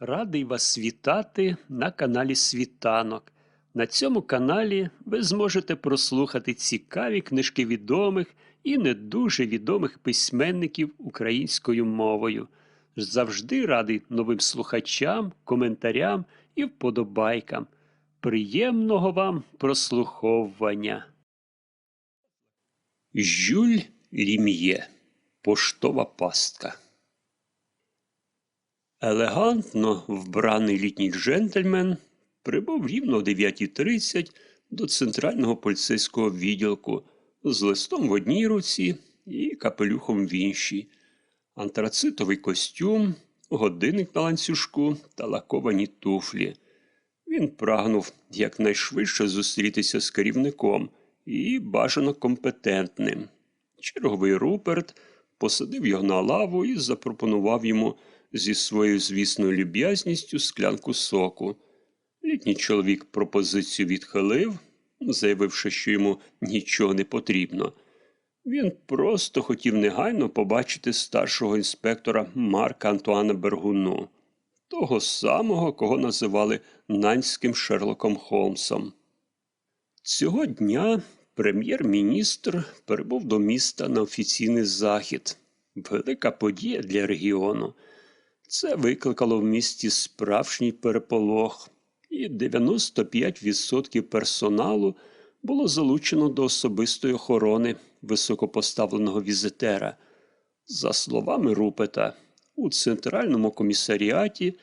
Радий вас вітати на каналі Світанок. На цьому каналі ви зможете прослухати цікаві книжки відомих і не дуже відомих письменників українською мовою. Завжди радий новим слухачам, коментарям і вподобайкам. Приємного вам прослуховування. Жюль Рім'є. Поштова пастка. Елегантно вбраний літній джентльмен прибув рівно о 9.30 до центрального поліцейського відділку з листом в одній руці і капелюхом в іншій, антрацитовий костюм, годинник на ланцюжку та лаковані туфлі. Він прагнув якнайшвидше зустрітися з керівником і бажано компетентним. Черговий Руперт посадив його на лаву і запропонував йому зі своєю звісною люб'язністю склянку соку. Літній чоловік пропозицію відхилив, заявивши, що йому нічого не потрібно. Він просто хотів негайно побачити старшого інспектора Марка Антуана Бергуну, того самого, кого називали нанським Шерлоком Холмсом. Цього дня прем'єр-міністр прибув до міста на офіційний захід. Велика подія для регіону. Це викликало в місті справжній переполох, і 95% персоналу було залучено до особистої охорони високопоставленого візитера. За словами Рупета, у центральному комісаріаті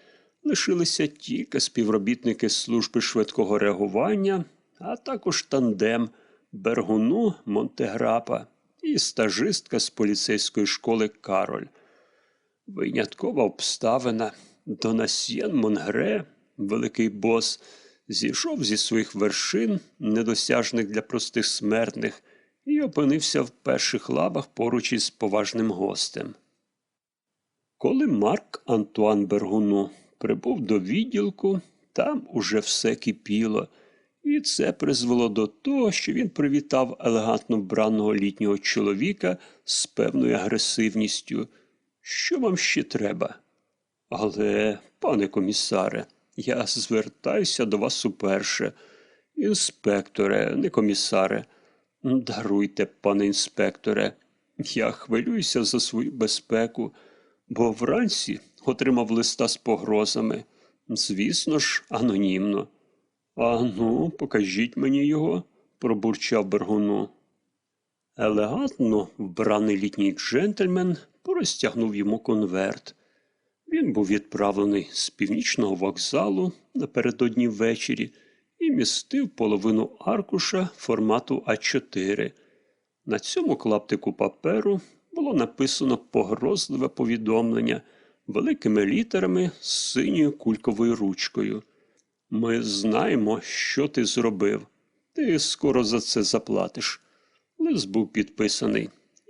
лишилися тільки співробітники служби швидкого реагування, а також тандем Бергуну Монтеграпа і стажистка з поліцейської школи Кароль. Виняткова обставина Донасьєн Монгре, великий бос, зійшов зі своїх вершин, недосяжних для простих смертних, і опинився в перших лавах поруч із поважним гостем. Коли Марк Антуан Бергуну прибув до відділку, там уже все кипіло, і це призвело до того, що він привітав елегантно вбраного літнього чоловіка з певною агресивністю. Що вам ще треба? Але, пане комісаре, я звертаюся до вас уперше. Інспекторе, не комісаре. Даруйте, пане інспекторе, я хвилююся за свою безпеку, бо вранці отримав листа з погрозами. Звісно ж, анонімно. А ну, покажіть мені його, пробурчав Бергуну. Елегантно вбраний літній джентльмен простягнув йому конверт. Він був відправлений з північного вокзалу напередодні ввечері і містив половину аркуша формату А4. На цьому клаптику паперу було написано погрозливе повідомлення великими літерами з синьою кульковою ручкою. Ми знаємо, що ти зробив. Ти скоро за це заплатиш. Лист був підписаний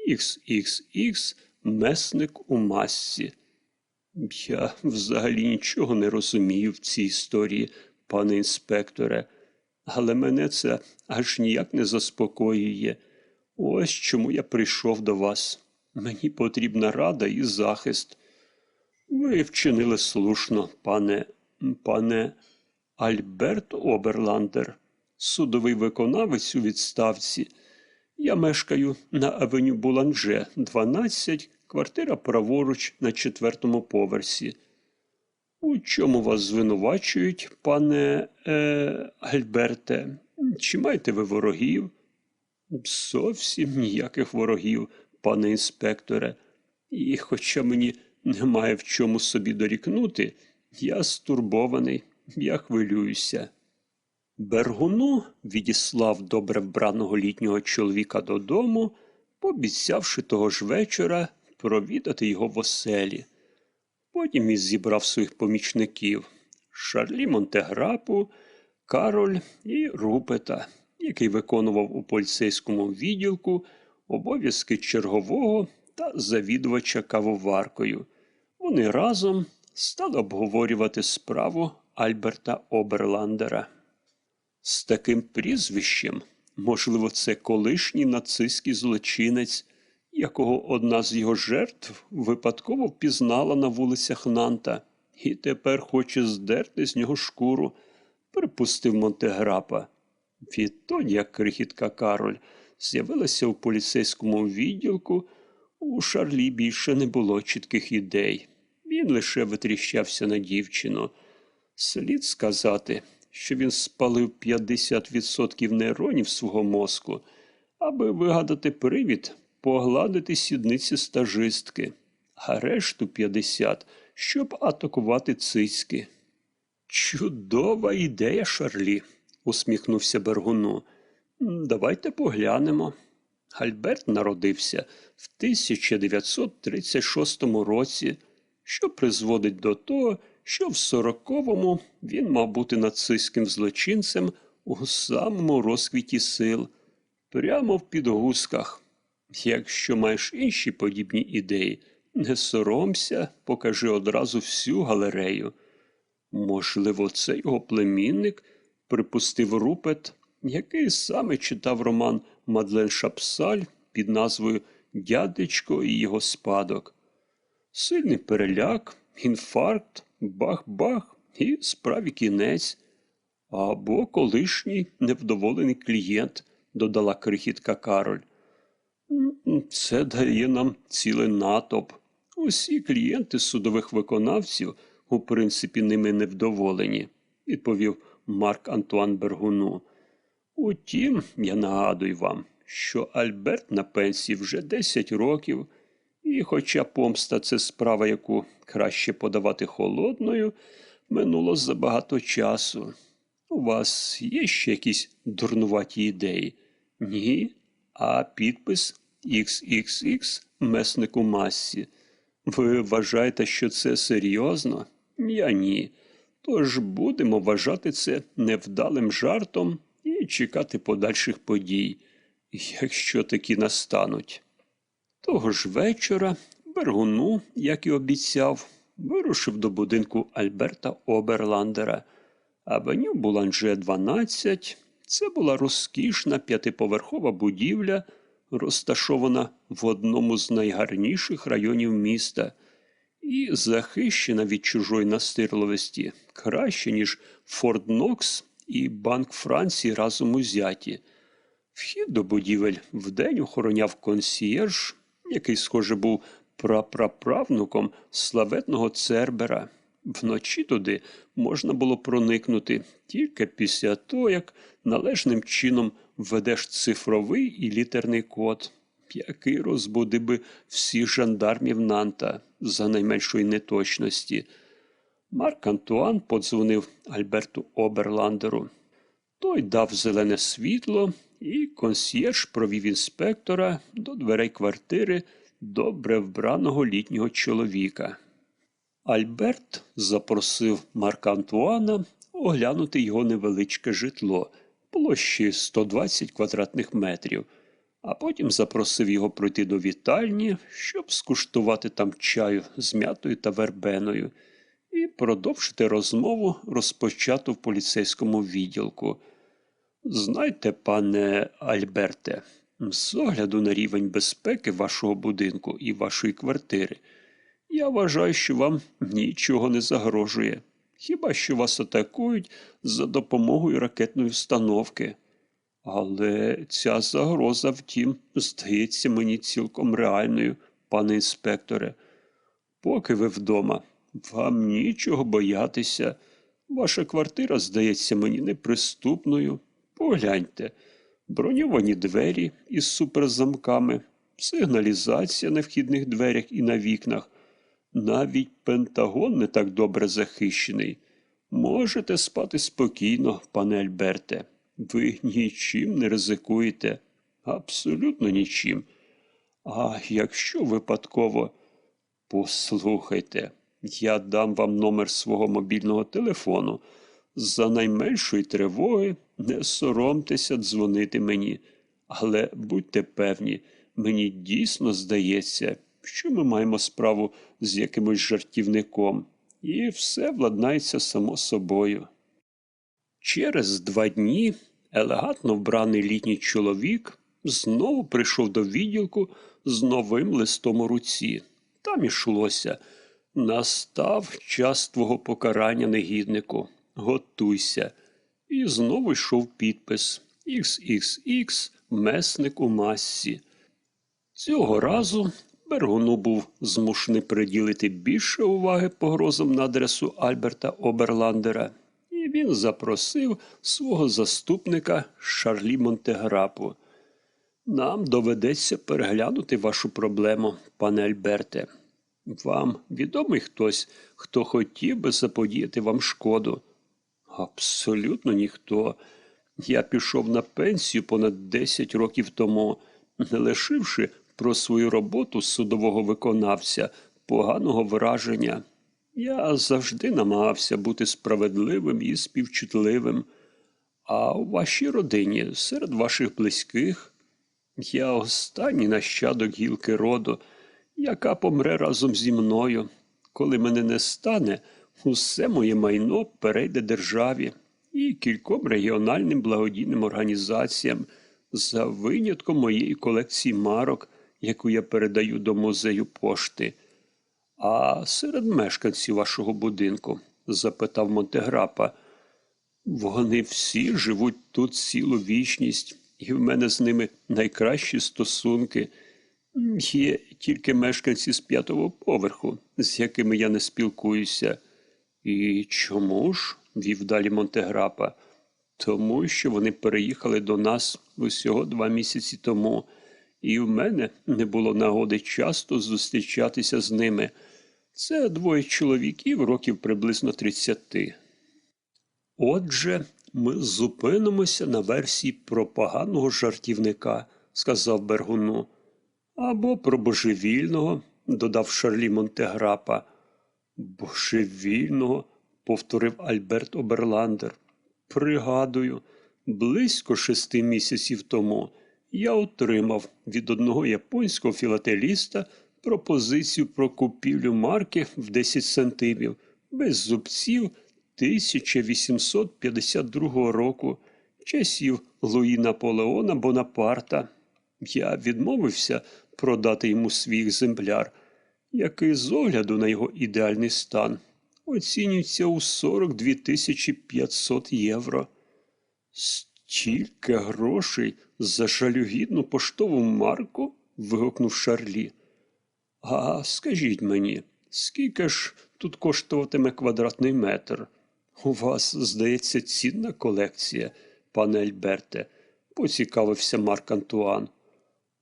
XXX месник у масці. Я взагалі нічого не розумію в цій історії, пане інспекторе, але мене це аж ніяк не заспокоює. Ось чому я прийшов до вас. Мені потрібна рада і захист. Ви вчинили слушно, пане, пане Альберт Оберландер, судовий виконавець у відставці. Я мешкаю на авеню Буланже, 12, квартира праворуч на четвертому поверсі. У чому вас звинувачують, пане е, Альберте? Чи маєте ви ворогів? Зовсім ніяких ворогів, пане інспекторе. І хоча мені немає в чому собі дорікнути, я стурбований, я хвилююся. Бергуну відіслав добре вбраного літнього чоловіка додому, пообіцявши того ж вечора провідати його в оселі. Потім він зібрав своїх помічників Шарлі Монтеграпу, Кароль і Рупета, який виконував у поліцейському відділку обов'язки чергового та завідувача кавоваркою. Вони разом стали обговорювати справу Альберта Оберландера. З таким прізвищем, можливо, це колишній нацистський злочинець, якого одна з його жертв випадково впізнала на вулицях Нанта. і тепер хоче здерти з нього шкуру, припустив Монтеграпа. Відтоді, як крихітка Кароль з'явилася у поліцейському відділку, у Шарлі більше не було чітких ідей. Він лише витріщався на дівчину. Слід сказати, що він спалив 50% нейронів свого мозку, аби вигадати привід, погладити сідниці стажистки, а решту 50, щоб атакувати цицьки. Чудова ідея, Шарлі, усміхнувся Бергуну. Давайте поглянемо. Альберт народився в 1936 році, що призводить до того, що в 40-му він мав бути нацистським злочинцем у самому розквіті сил, прямо в підгузках. Якщо маєш інші подібні ідеї, не соромся, покажи одразу всю галерею. Можливо, це його племінник, припустив Рупет, який саме читав роман Мадлен Шапсаль під назвою Дядечко і його спадок. Сильний переляк, інфаркт, бах-бах і справі кінець. Або колишній невдоволений клієнт, додала крихітка Кароль. «М, Це дає нам цілий натовп. Усі клієнти судових виконавців у принципі ними невдоволені, відповів Марк Антуан Бергуну. Утім, я нагадую вам, що Альберт на пенсії вже 10 років, і хоча помста це справа, яку краще подавати холодною, минуло забагато часу. У вас є ще якісь дурнуваті ідеї? Ні. А підпис XXX меснику масі. Ви вважаєте, що це серйозно? Я ні. Тож будемо вважати це невдалим жартом і чекати подальших подій, якщо такі настануть. Того ж вечора Бергуну, як і обіцяв, вирушив до будинку Альберта Оберландера. Авеню Буланже 12. Це була розкішна п'ятиповерхова будівля, розташована в одному з найгарніших районів міста і захищена від чужої настирливості краще, ніж Форт Нокс і Банк Франції разом узяті. Вхід до будівель вдень охороняв консьєрж, який, схоже, був прапраправнуком славетного Цербера. Вночі туди можна було проникнути тільки після того, як належним чином введеш цифровий і літерний код, який розбудив би всіх жандармів Нанта за найменшої неточності. Марк Антуан подзвонив Альберту Оберландеру. Той дав зелене світло, і консьєрж провів інспектора до дверей квартири добре вбраного літнього чоловіка. Альберт запросив Марка Антуана оглянути його невеличке житло площі 120 квадратних метрів, а потім запросив його пройти до вітальні, щоб скуштувати там чаю з м'ятою та вербеною, і продовжити розмову, розпочату в поліцейському відділку. Знайте, пане Альберте, з огляду на рівень безпеки вашого будинку і вашої квартири, я вважаю, що вам нічого не загрожує. Хіба що вас атакують за допомогою ракетної установки. Але ця загроза, втім, здається мені цілком реальною, пане інспекторе. Поки ви вдома, вам нічого боятися. Ваша квартира здається мені неприступною. Погляньте, броньовані двері із суперзамками, сигналізація на вхідних дверях і на вікнах. Навіть Пентагон не так добре захищений. Можете спати спокійно, пане Альберте. Ви нічим не ризикуєте. Абсолютно нічим. А якщо випадково, послухайте, я дам вам номер свого мобільного телефону. За найменшої тривоги не соромтеся дзвонити мені. Але будьте певні, мені дійсно здається, що ми маємо справу з якимось жартівником, і все владнається само собою. Через два дні елегантно вбраний літній чоловік знову прийшов до відділку з новим листом у руці. Там ішлося Настав час твого покарання, негіднику. Готуйся. І знову йшов підпис XXX месник у масці. Цього разу Бергуну був змушений приділити більше уваги погрозам на адресу Альберта Оберландера, і він запросив свого заступника Шарлі Монтеграпу. Нам доведеться переглянути вашу проблему, пане Альберте. Вам відомий хтось, хто хотів би заподіяти вам шкоду? Абсолютно ніхто. Я пішов на пенсію понад 10 років тому, не лишивши про свою роботу судового виконавця поганого враження. Я завжди намагався бути справедливим і співчутливим. А у вашій родині, серед ваших близьких, я останній нащадок гілки роду, яка помре разом зі мною. Коли мене не стане, усе моє майно перейде державі і кільком регіональним благодійним організаціям за винятком моєї колекції марок, яку я передаю до музею пошти. А серед мешканців вашого будинку? запитав Монтеграпа. Вони всі живуть тут цілу вічність, і в мене з ними найкращі стосунки. Є тільки мешканці з п'ятого поверху, з якими я не спілкуюся. І чому ж? вів далі Монтеграпа. Тому що вони переїхали до нас усього два місяці тому, і в мене не було нагоди часто зустрічатися з ними. Це двоє чоловіків років приблизно тридцяти. Отже, ми зупинимося на версії про поганого жартівника, сказав Бергуну. Або про божевільного, додав Шарлі Монтеграпа. Божевільного, повторив Альберт Оберландер. Пригадую, близько шести місяців тому я отримав від одного японського філателіста пропозицію про купівлю марки в 10 сантимів без зубців 1852 року, часів Луї Наполеона Бонапарта. Я відмовився продати йому свій екземпляр, який з огляду на його ідеальний стан оцінюється у 42 500 євро. Стільки грошей за жалюгідну поштову марку? вигукнув Шарлі. А скажіть мені, скільки ж тут коштуватиме квадратний метр? У вас, здається, цінна колекція, пане Альберте, поцікавився Марк Антуан.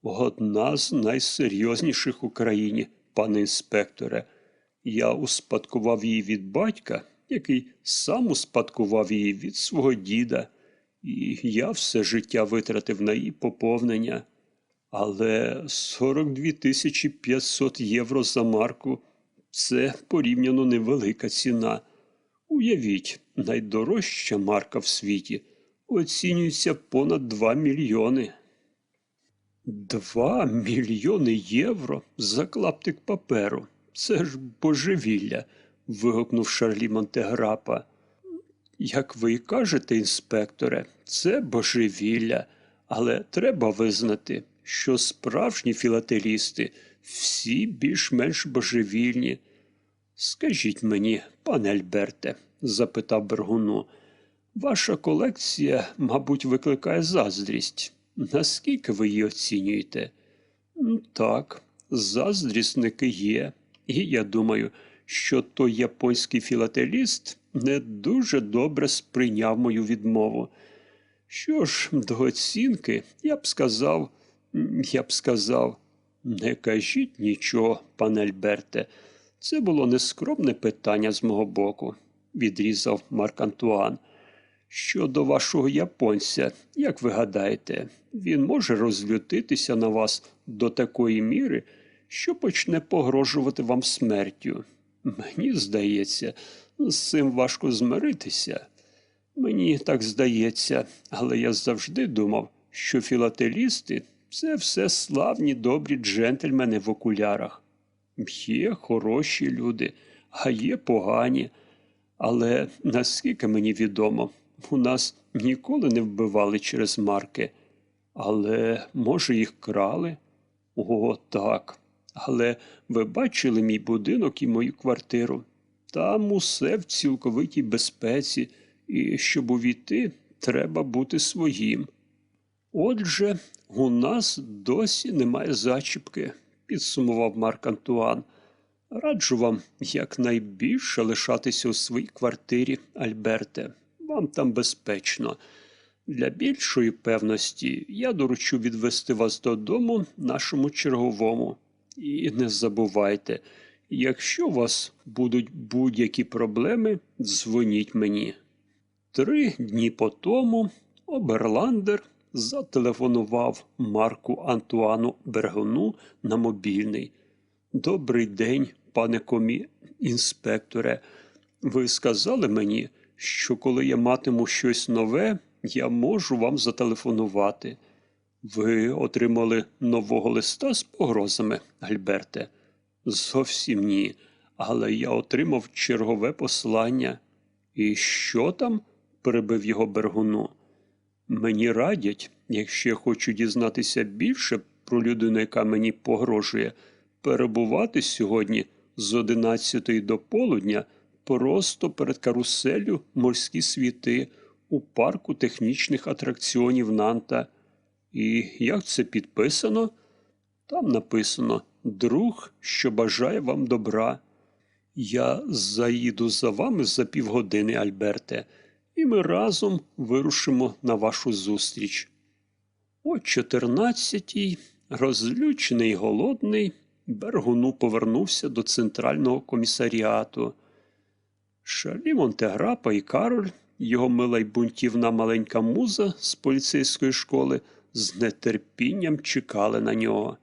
Одна з найсерйозніших в Україні, пане інспекторе. Я успадкував її від батька, який сам успадкував її від свого діда, і я все життя витратив на її поповнення. Але 42 тисячі 500 євро за марку це порівняно невелика ціна. Уявіть, найдорожча марка в світі оцінюється понад 2 мільйони. Два мільйони євро за клаптик паперу. Це ж божевілля. вигукнув Шарлі Монтеграпа. Як ви й кажете, інспекторе, це божевілля, але треба визнати, що справжні філателісти всі більш-менш божевільні. Скажіть мені, пане Альберте, запитав Бергуну, ваша колекція, мабуть, викликає заздрість. Наскільки ви її оцінюєте? Так, заздрісники є, і я думаю, що той японський філателіст не дуже добре сприйняв мою відмову. Що ж, до оцінки, я б сказав, я б сказав, не кажіть нічого, пане Альберте. Це було нескромне питання з мого боку, відрізав Марк Антуан. Щодо вашого японця, як ви гадаєте, він може розлютитися на вас до такої міри, що почне погрожувати вам смертю. Мені здається, з цим важко змиритися. Мені так здається, але я завжди думав, що філателісти це все славні добрі джентльмени в окулярах. Є хороші люди, а є погані. Але наскільки мені відомо, у нас ніколи не вбивали через марки. Але, може, їх крали? О, так. Але ви бачили мій будинок і мою квартиру. Там усе в цілковитій безпеці, і щоб увійти, треба бути своїм. Отже, у нас досі немає зачіпки, підсумував Марк Антуан. Раджу вам якнайбільше лишатися у своїй квартирі, Альберте. Вам там безпечно. Для більшої певності я доручу відвести вас додому нашому черговому. І не забувайте, якщо у вас будуть будь-які проблеми, дзвоніть мені. Три дні по тому Оберландер зателефонував Марку Антуану Бергуну на мобільний. Добрий день, пане комі, інспекторе. Ви сказали мені, що коли я матиму щось нове, я можу вам зателефонувати. Ви отримали нового листа з погрозами, Альберте? Зовсім ні. Але я отримав чергове послання. І що там? Перебив його Бергуну. Мені радять, якщо я хочу дізнатися більше про людину, яка мені погрожує, перебувати сьогодні з 11 до полудня просто перед каруселлю морські світи у парку технічних атракціонів Нанта. І як це підписано? Там написано Друг, що бажає вам добра. Я заїду за вами за півгодини, Альберте, і ми разом вирушимо на вашу зустріч. О чотирнадцятій, розлючений й голодний, Бергуну повернувся до центрального комісаріату. Шарлі Монтеграпа і Кароль, його мила й бунтівна маленька муза з поліцейської школи, з нетерпінням чекали на нього.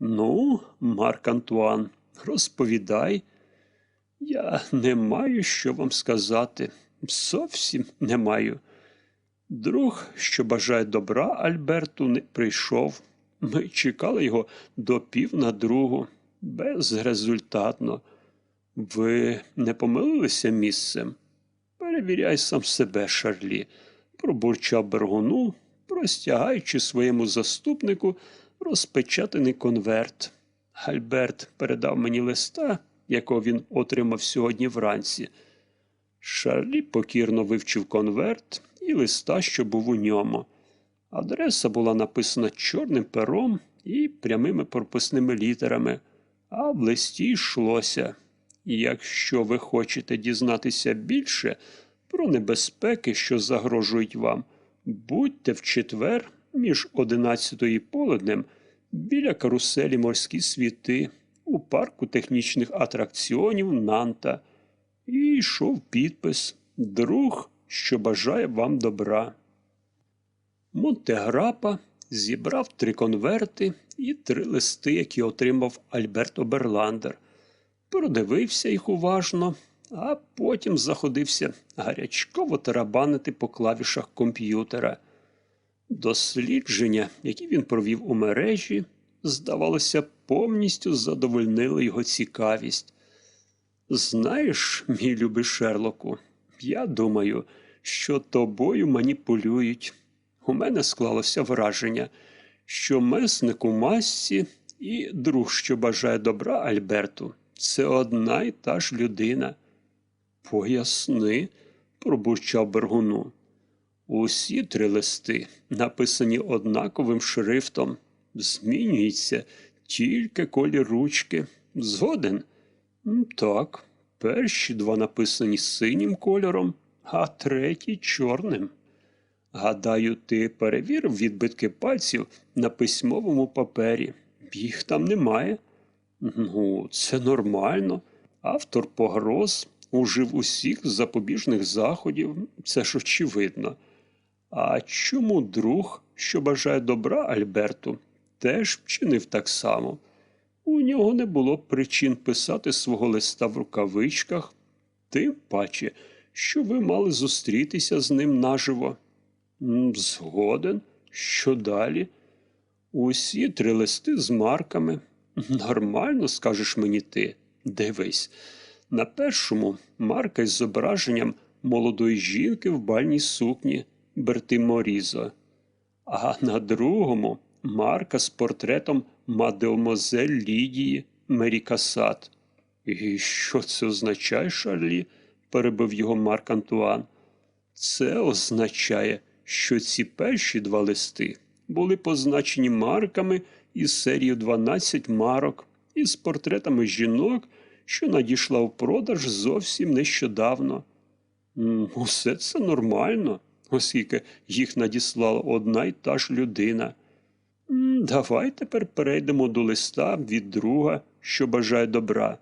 Ну, Марк Антуан, розповідай. Я не маю що вам сказати. Зовсім не маю. Друг, що бажає добра Альберту, не прийшов. Ми чекали його до пів на другу, безрезультатно. Ви не помилилися місцем? Перевіряй сам себе, Шарлі, пробурчав Бергуну, простягаючи своєму заступнику розпечатаний конверт. Альберт передав мені листа, якого він отримав сьогодні вранці. Шарлі покірно вивчив конверт і листа, що був у ньому. Адреса була написана чорним пером і прямими прописними літерами, а в листі йшлося. Якщо ви хочете дізнатися більше про небезпеки, що загрожують вам, будьте в четвер між одинадцятою і полуднем біля каруселі морські світи у парку технічних атракціонів Нанта. І йшов підпис Друг, що бажає вам добра. Монтеграпа зібрав три конверти і три листи, які отримав Альберт Оберландер. Продивився їх уважно, а потім заходився гарячково тарабанити по клавішах комп'ютера. Дослідження, які він провів у мережі, здавалося, повністю задовольнили його цікавість. Знаєш, мій любий Шерлоку, я думаю, що тобою маніпулюють. У мене склалося враження, що месник у масці і друг, що бажає добра Альберту, це одна й та ж людина. Поясни, пробурчав Бергуну. Усі три листи, написані однаковим шрифтом, змінюється тільки колір ручки. Згоден? Так, перші два написані синім кольором, а третій чорним. Гадаю, ти перевірив відбитки пальців на письмовому папері. Їх там немає. Ну, це нормально. Автор погроз ужив усіх запобіжних заходів, це ж очевидно. А чому друг, що бажає добра Альберту, теж вчинив так само? У нього не було причин писати свого листа в рукавичках, тим паче, що ви мали зустрітися з ним наживо. Згоден, що далі? Усі три листи з марками. Нормально, скажеш мені ти. Дивись. На першому марка із зображенням молодої жінки в бальній сукні Берти Морізо, а на другому марка з портретом мадемозель Лідії Мерікасат. І що це означає, Шарлі? перебив його Марк Антуан. Це означає, що ці перші два листи були позначені марками із серії 12 марок із портретами жінок, що надійшла в продаж зовсім нещодавно. Усе це нормально, оскільки їх надіслала одна й та ж людина. Давай тепер перейдемо до листа від друга, що бажає добра.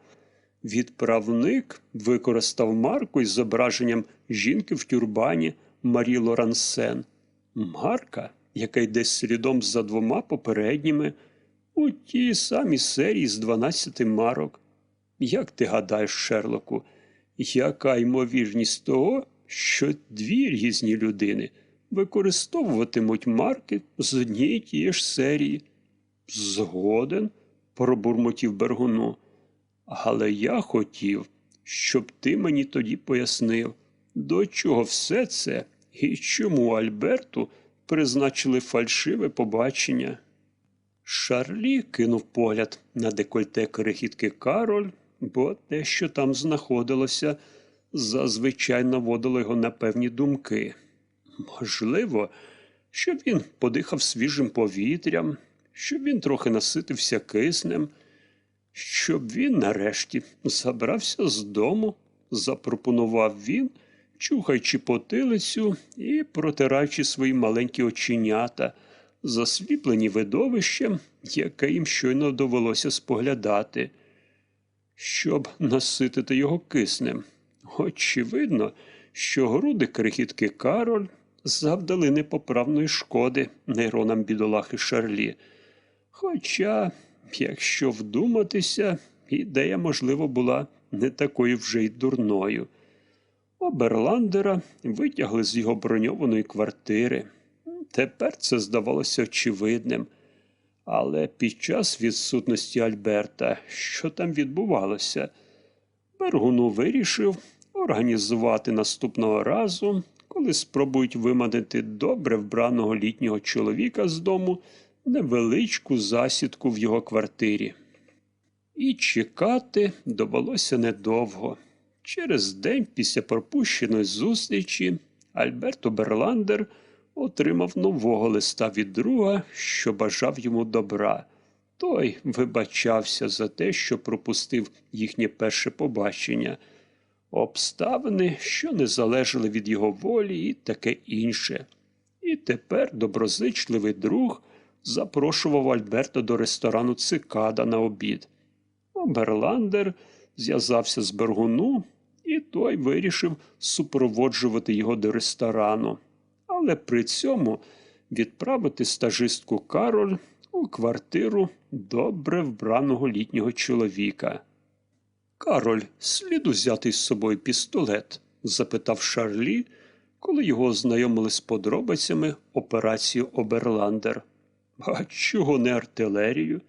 Відправник використав марку із зображенням жінки в тюрбані Марі Лорансен. Марка, яка йде слідом за двома попередніми, у тій самій серії з 12 марок. Як ти гадаєш, Шерлоку, яка ймовірність того, що дві різні людини використовуватимуть марки з однієї тієї ж серії? Згоден, пробурмотів Бергуну. Але я хотів, щоб ти мені тоді пояснив, до чого все це і чому Альберту призначили фальшиве побачення. Шарлі кинув погляд на декольте крихітки Кароль, бо те, що там знаходилося, зазвичай наводило його на певні думки. Можливо, щоб він подихав свіжим повітрям, щоб він трохи наситився киснем, щоб він нарешті забрався з дому, запропонував він, чухаючи потилицю і протираючи свої маленькі оченята, засліплені видовищем, яке їм щойно довелося споглядати, щоб наситити його киснем. Очевидно, що груди крихітки Кароль завдали непоправної шкоди нейронам бідолахи Шарлі. Хоча, якщо вдуматися, ідея, можливо, була не такою вже й дурною. Оберландера витягли з його броньованої квартири. Тепер це здавалося очевидним. Але під час відсутності Альберта, що там відбувалося, Бергуну вирішив організувати наступного разу, коли спробують виманити добре вбраного літнього чоловіка з дому невеличку засідку в його квартирі. І чекати довелося недовго. Через день після пропущеної зустрічі Альберто Берландер отримав нового листа від друга, що бажав йому добра. Той вибачався за те, що пропустив їхнє перше побачення, обставини, що не залежали від його волі, і таке інше. І тепер доброзичливий друг запрошував Альберта до ресторану Цикада на обід. Оберландер зв'язався з Бергуну, і той вирішив супроводжувати його до ресторану, але при цьому відправити стажистку Кароль у квартиру добре вбраного літнього чоловіка. Кароль, слід узяти з собою пістолет? запитав Шарлі, коли його ознайомили з подробицями операції Оберландер. А чого не артилерію?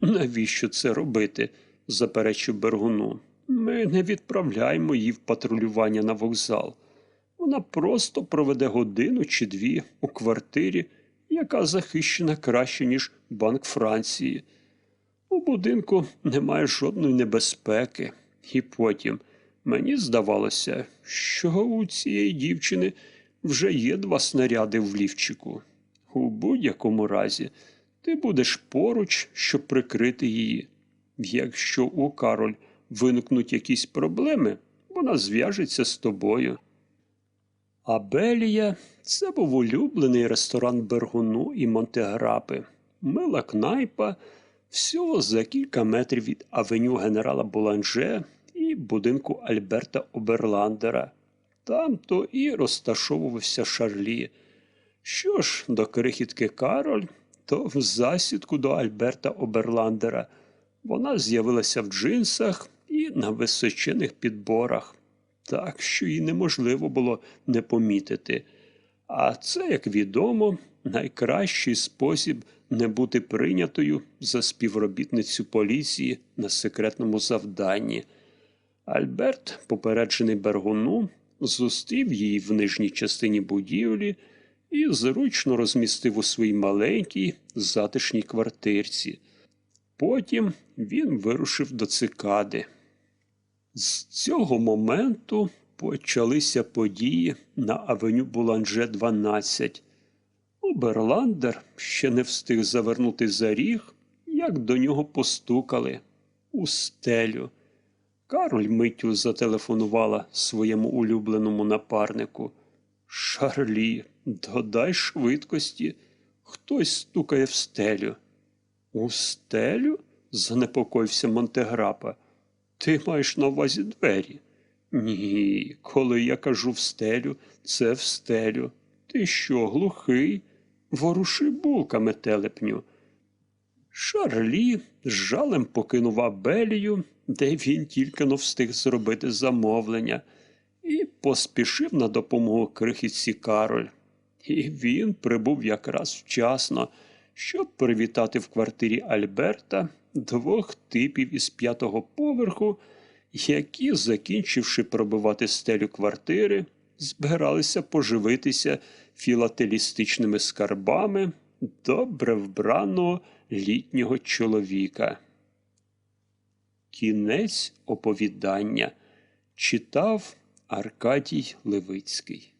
Навіщо це робити? заперечив Бергуну. Ми не відправляємо її в патрулювання на вокзал. Вона просто проведе годину чи дві у квартирі, яка захищена краще, ніж Банк Франції. У будинку немає жодної небезпеки. І потім мені здавалося, що у цієї дівчини вже є два снаряди в лівчику. У будь-якому разі ти будеш поруч, щоб прикрити її. Якщо у Кароль виникнуть якісь проблеми, вона зв'яжеться з тобою. Абелія це був улюблений ресторан Бергуну і Монтеграпи. Мила кнайпа всього за кілька метрів від авеню генерала Буланже і будинку Альберта Оберландера. Там то і розташовувався Шарлі. Що ж до крихітки Кароль, то в засідку до Альберта Оберландера вона з'явилася в джинсах і на височених підборах, так що її неможливо було не помітити. А це, як відомо, найкращий спосіб не бути прийнятою за співробітницю поліції на секретному завданні. Альберт, попереджений Бергуну, зустрів її в нижній частині будівлі і зручно розмістив у своїй маленькій затишній квартирці. Потім він вирушив до цикади. З цього моменту почалися події на авеню Буланже 12. Оберландер ще не встиг завернути за ріг, як до нього постукали у стелю. Кароль миттю зателефонувала своєму улюбленому напарнику. Шарлі, додай швидкості. Хтось стукає в стелю. У стелю? занепокоївся Монтеграпа. Ти маєш на увазі двері? Ні, коли я кажу в стелю, це в стелю. Ти що, глухий? Воруши булками телепню. Шарлі з жалем покинув Абелію, де він тільки но встиг зробити замовлення, і поспішив на допомогу крихітці Кароль. І він прибув якраз вчасно, щоб привітати в квартирі Альберта двох типів із п'ятого поверху, які, закінчивши пробивати стелю квартири, збиралися поживитися філателістичними скарбами добре вбраного літнього чоловіка. Кінець оповідання читав Аркадій Левицький.